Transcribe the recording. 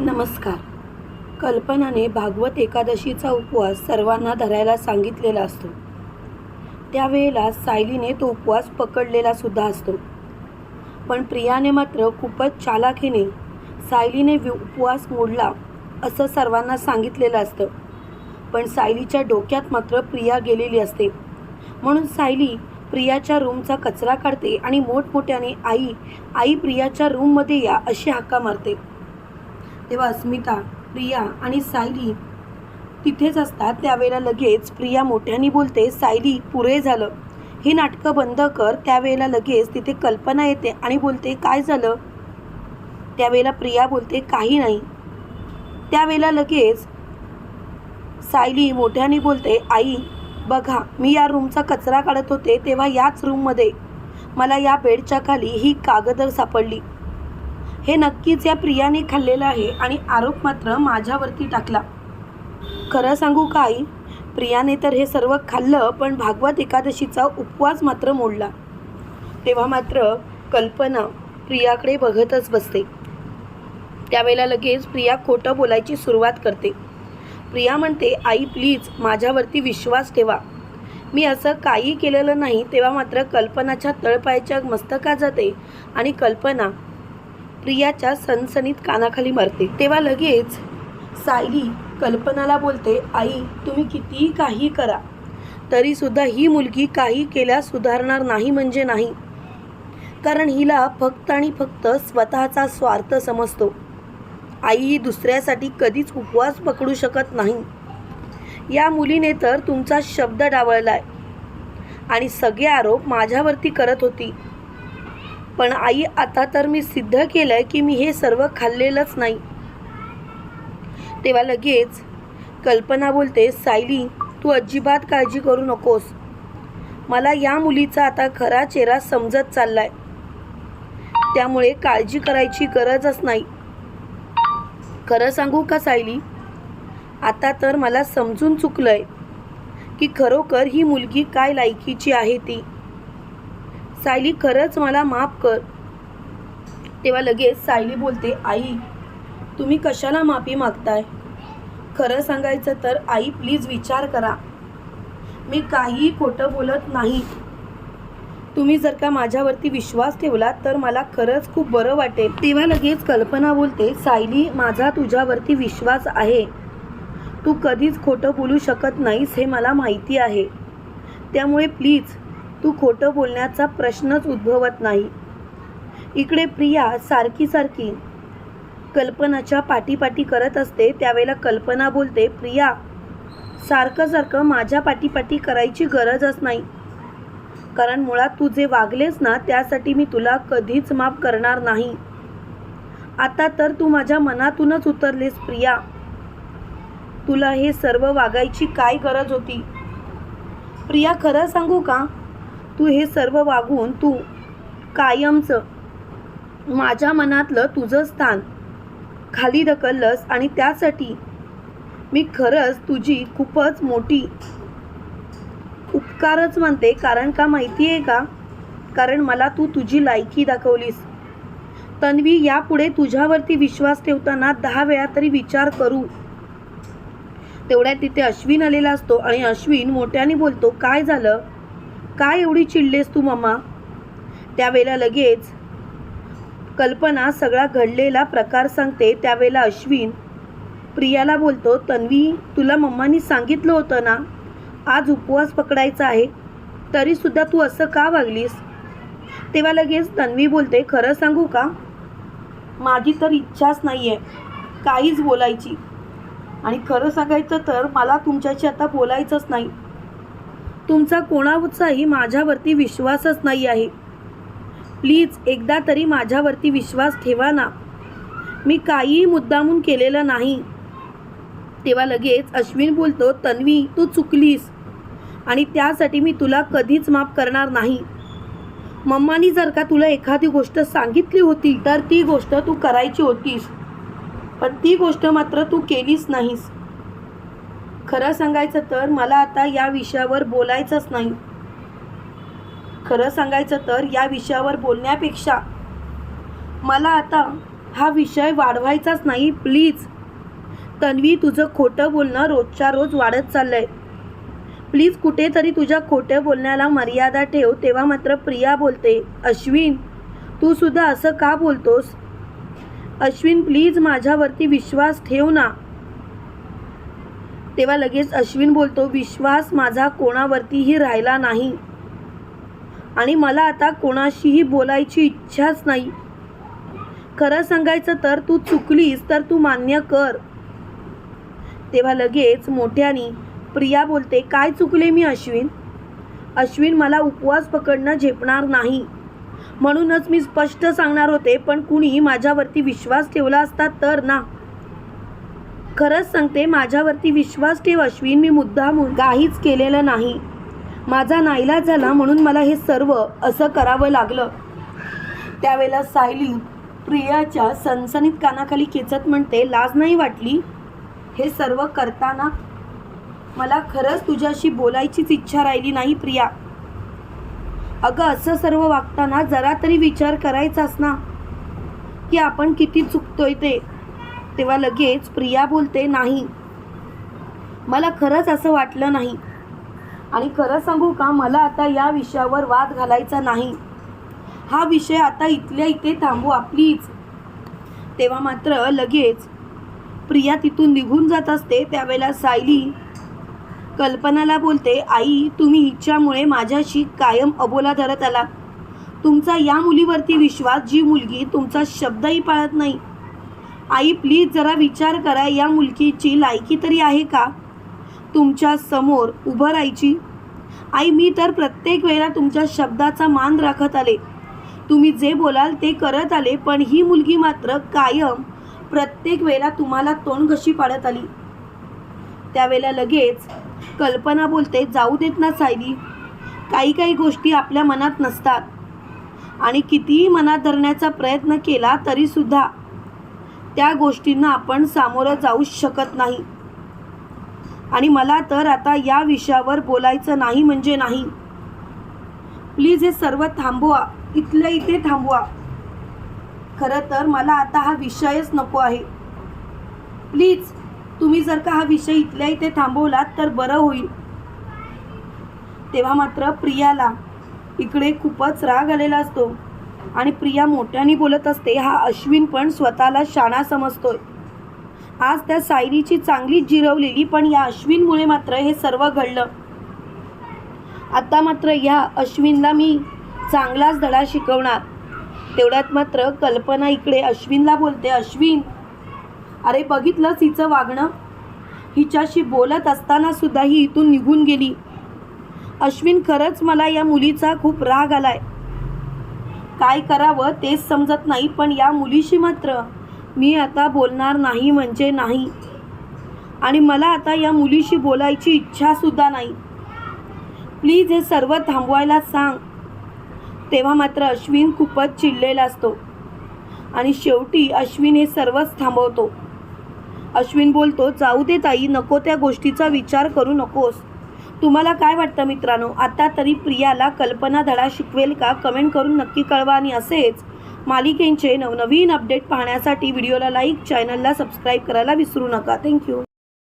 नमस्कार. कल्पनाने भागवत एकादशीचा उपवास सर्वांना धरायला सांगितलेला असतो. त्यावेळेला सायलीने तो उपवास पकडलेला सुद्धा असतो. पण प्रियाने मात्र खूपच चालाखीने सायलीने उपवास मोडला असं सर्वांना सांगितलेलं असतं. पण सायलीच्या डोक्यात मात्र प्रिया गेलेली असते. म्हणून सायली प्रियाच्या रूमचा कचरा काढते आणि मोठमोठ्याने आई आई प्रियाच्या रूममध्ये या अशी हाका मारते. तेव्हा अस्मिता प्रिया आणि सायली तिथेच असतात. त्यावेळेला लगेच प्रिया मोठ्याने बोलते सायली पुरे झालं. ही नाटकं बंद कर. त्यावेळेला लगेच तिथे कल्पना येते आणि बोलते काय झालं? त्यावेळेला प्रिया बोलते काही नाही. त्यावेळेला लगेच सायली मोठ्याने बोलते आई बघा मी या रूमचा कचरा काढत होते तेव्हा याच रूममध्ये मला या बेडच्या खाली ही कागदर सापडली. हे नक्कीच या प्रियाने खाल्लेलं आहे आणि आरोप मात्र माझ्यावरती टाकला. खरं सांगू काय प्रियाने तर हे सर्व खाल्लं पण भागवत एकादशीचा उपवास मात्र मोडला. तेव्हा मात्र कल्पना प्रियाकडे बघतच बसते. त्यावेळेला लगेच प्रिया खोटं बोलायची सुरुवात करते. प्रिया म्हणते आई प्लीज माझ्यावरती विश्वास ठेवा. मी असं काही केलेलं नाही. तेव्हा मात्र कल्पनाच्या तळपायाच्या मस्तकात जाते आणि कल्पना प्रियाच्या सनसनीत कानाखाली मारते. तेव्हा लगेच सायली कल्पनाला बोलते आई तुम्ही कितीही काही करा तरीसुद्धा ही मुलगी काही केल्यास सुधारणार नाही म्हणजे नाही. कारण हिला फक्त आणि फक्त स्वतःचा स्वार्थ समजतो. आई ही दुसऱ्यासाठी कधीच उपवास पकडू शकत नाही. या मुलीने तर तुमचा शब्द डावळलाय आणि सगळे आरोप माझ्यावरती करत होती. पण आई आता तर मी सिद्ध केलंय की मी हे सर्व खाल्लेलंच नाही. तेव्हा लगेच कल्पना बोलते सायली तू अजिबात काळजी करू नकोस. मला या मुलीचा आता खरा चेहरा समजत चाललाय. त्यामुळे काळजी करायची गरजच नाही. खरं सांगू का सायली? आता तर मला समजून चुकलंय की खरोखर ही मुलगी काय लायकीची आहे ती. सायली खरंच मला माफ कर. तेव्हा लगेच सायली बोलते आई तुम्ही कशाला माफी मागताय? खरं सांगायचं तर आई प्लीज विचार करा. मी काहीही खोटं बोलत नाही. तुम्ही जर का माझ्यावरती विश्वास ठेवला तर मला खरंच खूप बरं वाटेल. तेव्हा लगेच कल्पना बोलते सायली माझा तुझ्यावरती विश्वास आहे. तू कधीच खोटं बोलू शकत नाहीस हे मला माहिती आहे. त्यामुळे प्लीज तू खोटं बोलण्याचा प्रश्नच उद्भवत नाही. इकडे प्रिया सारखी सारखी कल्पनाच्या पाठीपाठी करत असते त्यावेळेला कल्पना बोलते प्रिया सारखं सारखं माझ्या पाठीपाठी करायची गरजच नाही. कारण मुळात तू जे वागलेस ना त्यासाठी मी तुला कधीच माफ करणार नाही. आता तर तू माझ्या मनातूनच उतरलेस प्रिया. तुला हे सर्व वागायची काय गरज होती? प्रिया खरं सांगू का? तू हे सर्व वागून तू कायमचं माझ्या मनातलं तुझं स्थान खाली ढकललंस आणि त्यासाठी मी खरंच तुझी खूपच मोठी उपकारच म्हणते. कारण का माहिती आहे का? कारण मला तू तुझी लायकी दाखवलीस. तन्वी यापुढे तुझ्यावरती विश्वास ठेवताना दहा वेळा तरी विचार करू. तेवढ्यात तिथे अश्विन आलेला असतो आणि अश्विन मोठ्याने बोलतो काय झालं? काय एवढी चिडलेस तू मम्मा त्यावेळेला लगेच कल्पना सगळा घडलेला प्रकार सांगते त्यावेळेला अश्विन प्रियाला बोलतो तन्वी तुला मम्मानी सांगितलं होतं ना आज उपवास पकडायचा आहे तरीसुद्धा तू असं का वागलीस? तेव्हा लगेच तन्वी बोलते खरं सांगू का? माझी तर इच्छाच नाही आहे काहीच बोलायची. आणि खरं सांगायचं तर मला तुमच्याशी आता बोलायचंच नाही. तुमचा कोणाचाही माझ्यावरती विश्वासच नाही आहे. प्लीज एकदा तरी माझ्यावरती विश्वास ठेवा ना. मी काहीही मुद्दामून केलेलं नाही. तेव्हा लगेच अश्विन बोलतो तन्वी तू चुकलीस. आणि त्यासाठी मी तुला कधीच माफ करणार नाही. मम्मानी जर का तुला एखादी गोष्ट सांगितली होती तर ती गोष्ट तू करायची होतीस. पण ती गोष्ट मात्र तू केलीच नाहीस. खरं सांगायचं तर मला आता या विषयावर बोलायचंच नाही. खरं सांगायचं तर या विषयावर बोलण्यापेक्षा मला आता हा विषय वाढवायचाच नाही प्लीज. तन्वी तुझं खोटं बोलणं रोजच्या रोज वाढत चाललंय. प्लीज कुठेतरी तुझ्या खोट्या बोलण्याला मर्यादा ठेव तेव्हा मात्र प्रिया बोलते अश्विन तू सुद्धा असं का बोलतोस? अश्विन प्लीज माझ्यावरती विश्वास ठेव ना. तेव्हा लगेच अश्विन बोलतो विश्वास माझा कोणावरतीही राहिला नाही. आणि मला आता कोणाशीही बोलायची इच्छाच नाही. खरं सांगायचं तर तू चुकलीस तर तू मान्य कर. तेव्हा लगेच मोठ्यानी प्रिया बोलते काय चुकले मी अश्विन? अश्विन मला उपवास पकडणं झेपणार नाही. म्हणूनच मी स्पष्ट सांगणार होते पण कुणी माझ्यावरती विश्वास ठेवला असता तर ना. खरंच सांगते माझ्यावरती विश्वास ठेव अश्विन मी मुद्दा काहीच केलेलं नाही. माझा नाईलाज झाला म्हणून मला हे सर्व असं करावं लागलं. त्यावेळेला सायली प्रियाच्या सनसनीत कानाखाली खेचत म्हणते लाज नाही वाटली? हे सर्व करताना मला खरंच तुझ्याशी बोलायचीच इच्छा राहिली नाही प्रिया. अगं असं सर्व वागताना जरा तरी विचार करायचाच ना की आपण किती चुकतोय ते. तेव्हा लगेच प्रिया बोलते नाही. मला खरंच असं वाटलं नाही. आणि खरं सांगू का मला आता या विषयावर वाद घालायचा नाही. हा विषय आता इथल्या इथे थांबू आपलीच. तेव्हा मात्र लगेच प्रिया तिथून निघून जात असते. त्यावेळेला सायली कल्पनाला बोलते आई तुम्ही हिच्यामुळे माझ्याशी कायम अबोला धरत आला तुमचा या मुलीवरती विश्वास जी मुलगी तुमचा शब्दही पाळत नाही आई प्लीज जरा विचार करा या मुलगीची लायकी तरी आहे का? तुमच्यासमोर उभं राहायची? आई मी तर प्रत्येक वेळेला तुमच्या शब्दाचा मान राखत आले. तुम्ही जे बोलाल ते करत आले पण ही मुलगी मात्र कायम प्रत्येक वेळेला तुम्हाला तोंड कशी पाडत आली. त्यावेळेला लगेच कल्पना बोलते जाऊ देत ना सायली. काही काही गोष्टी आपल्या मनात नसतात. आणि कितीही मनात धरण्याचा प्रयत्न केला तरीसुद्धा त्या गोष्टींना आपण सामोरं जाऊ शकत नाही. आणि मला तर आता या विषयावर बोलायचं नाही म्हणजे नाही. प्लीज हे सर्व थांबवा. इथल्या इथे थांबवा. खरं तर मला आता हा विषयच नको आहे. प्लीज तुम्ही जर का हा विषय इथल्या इथे थांबवलात तर बरं होईल. तेव्हा मात्र प्रियाला इकडे खूपच राग आलेला असतो. आणि प्रिया मोठ्याने बोलत असते हा अश्विन पण स्वतःला शाणा समजतोय. आज त्या सायरीची चांगलीच जिरवलेली पण या अश्विनमुळे मात्र हे सर्व घडलं. आता मात्र या अश्विनला मी चांगलाच धडा शिकवणार. तेवढ्यात मात्र कल्पना इकडे अश्विनला बोलते अश्विन अरे बघितलंच हिचं वागणं? हिच्याशी बोलत असताना सुद्धा ही इथून निघून गेली. अश्विन खरंच मला या मुलीचा खूप राग आलाय. काय करावं तेच समजत नाही पण या मुलीशी मात्र मी आता बोलणार नाही म्हणजे नाही. आणि मला आता या मुलीशी बोलायची इच्छासुद्धा नाही. प्लीज हे सर्व थांबवायला सांग. तेव्हा मात्र अश्विन खूपच चिडलेला असतो. आणि शेवटी अश्विन हे सर्वच थांबवतो. अश्विन बोलतो जाऊ दे ताई नको त्या गोष्टीचा विचार करू नकोस. तुम्हाला काय वाटतं मित्रांनो? आता तरी प्रियाला कल्पना धडा शिकवेल का? कमेंट करून नक्की कळवा आणि असेच मालिकेंचे नवनवीन अपडेट पाहण्यासाठी व्हिडिओला लाईक चॅनलला सबस्क्राईब करायला विसरू नका. थँक्यू